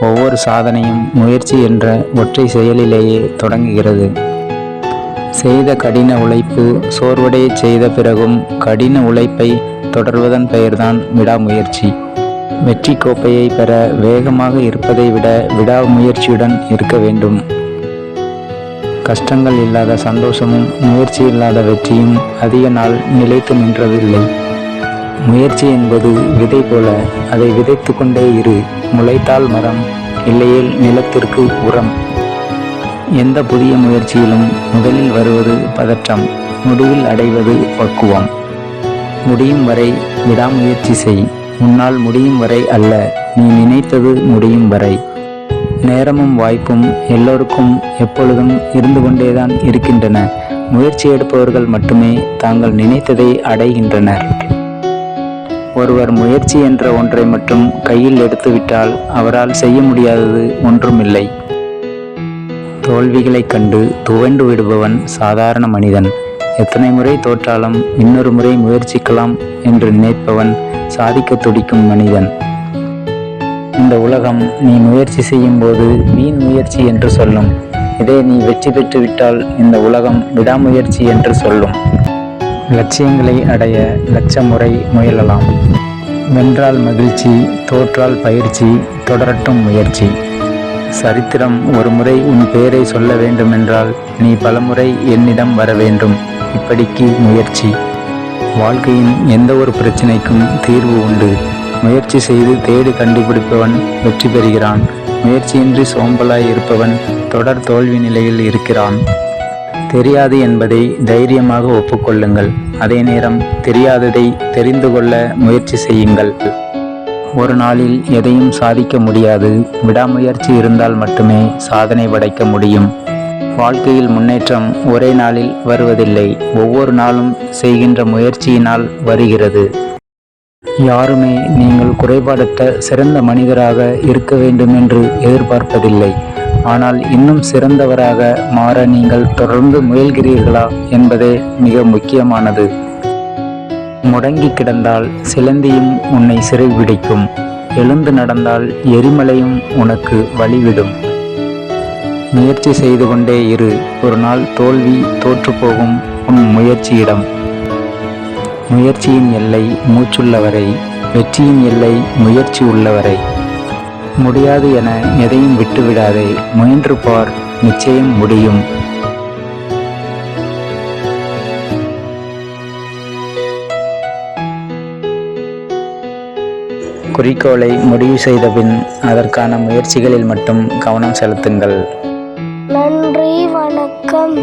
ஒவ்வொரு சாதனையும் முயற்சி என்ற ஒற்றை செயலிலேயே தொடங்குகிறது. செய்த கடின உழைப்பு சோர்வடையச் செய்த பிறகும் கடின உழைப்பை தொடர்வதன் பெயர்தான் விடாமுயற்சி. வெற்றி கோப்பையை பெற வேகமாக இருப்பதை விட விடாமுயற்சியுடன் இருக்க வேண்டும். கஷ்டங்கள் இல்லாத சந்தோஷமும் முயற்சி இல்லாத வெற்றியும் அதிக நாள் நிலைத்து நின்றதில்லை. முயற்சி என்பது விதை போல அதை விதைத்து கொண்டே இரு. முளைத்தால் மரம் இல்லையேல் நிலத்திற்கு உரம். எந்த புதிய முயற்சியிலும் முதலில் வருவது பதற்றம் முடிவில் அடைவது பக்குவம். முடியும் வரை விடாமுயற்சி செய். உன்னால் முடியும் வரை அல்ல நீ நினைத்தது முடியும் வரை. நேரமும் வாய்ப்பும் எல்லோருக்கும் எப்பொழுதும் இருந்து கொண்டேதான் இருக்கின்றன. முயற்சி எடுப்பவர்கள் மட்டுமே தாங்கள் நினைத்ததை அடைகின்றனர். ஒருவர் முயற்சி என்ற ஒன்றை மட்டும் கையில் எடுத்துவிட்டால் அவரால் செய்ய முடியாதது ஒன்றுமில்லை. தோல்விகளைக் கண்டு துவண்டு விடுபவன் சாதாரண மனிதன். எத்தனை முறை தோற்றாலும் இன்னொரு முறை முயற்சிக்கலாம் என்று நினைப்பவன் சாதிக்க துடிக்கும் மனிதன். இந்த உலகம் நீ முயற்சி செய்யும் போது வீண் முயற்சி என்று சொல்லும். இதே நீ வெற்றி பெற்றுவிட்டால் இந்த உலகம் விடாமுயற்சி என்று சொல்லும். லட்சியங்களை அடைய லட்ச முறை முயலலாம். வென்றால் மகிழ்ச்சி தோற்றால் பயிற்சி தொடரட்டும் முயற்சி. சரித்திரம் ஒரு முறை உன் பெயரை சொல்ல வேண்டுமென்றால் நீ பலமுறை என்னிடம் வர வேண்டும். இப்படிக்கு முயற்சி. வாழ்க்கையின் எந்த ஒரு பிரச்சனைக்கும் தீர்வு உண்டு. முயற்சி செய்து தேடி கண்டுபிடிப்பவன் வெற்றி பெறுகிறான். முயற்சியின்றி சோம்பலாய் இருப்பவன் தொடர் தோல்வி நிலையில் இருக்கிறான். தெரியாது என்பதை தைரியமாக ஒப்புக்கொள்ளுங்கள். அதே நேரம் தெரியாததை தெரிந்து கொள்ள முயற்சி செய்யுங்கள். ஒரு நாளில் எதையும் சாதிக்க முடியாது. விடாமுயற்சி இருந்தால் மட்டுமே சாதனை படைக்க முடியும். வாழ்க்கையில் முன்னேற்றம் ஒரே நாளில் வருவதில்லை. ஒவ்வொரு நாளும் செய்கின்ற முயற்சியினால் வருகிறது. யாருமே நீங்கள் குறைபாடற்ற சிறந்த மனிதராக இருக்க வேண்டும் என்று எதிர்பார்ப்பதில்லை. ஆனால் இன்னும் சிறந்தவராக மாற நீங்கள் தொடர்ந்து முயல்கிறீர்களா என்பதே மிக முக்கியமானது. முடங்கி கிடந்தால் சிலந்தியும் உன்னை சிறைபிடிக்கும். எழுந்து நடந்தால் எரிமலையும் உனக்கு வழிவிடும். முயற்சி செய்து கொண்டே இரு. ஒரு நாள் தோல்வி தோற்றுப்போகும் உன் முயற்சியிடம். முயற்சியின் எல்லை மூச்சுள்ளவரை வெற்றியின் எல்லை முயற்சி உள்ளவரை முடியாது என எதையும் விட்டுவிடாதே. முயன்று பார் நிச்சயம் முடியும். குறிக்கோளை முடிவு செய்தபின் அதற்கான முயற்சிகளில் மட்டும் கவனம் செலுத்துங்கள். நன்றி வணக்கம்.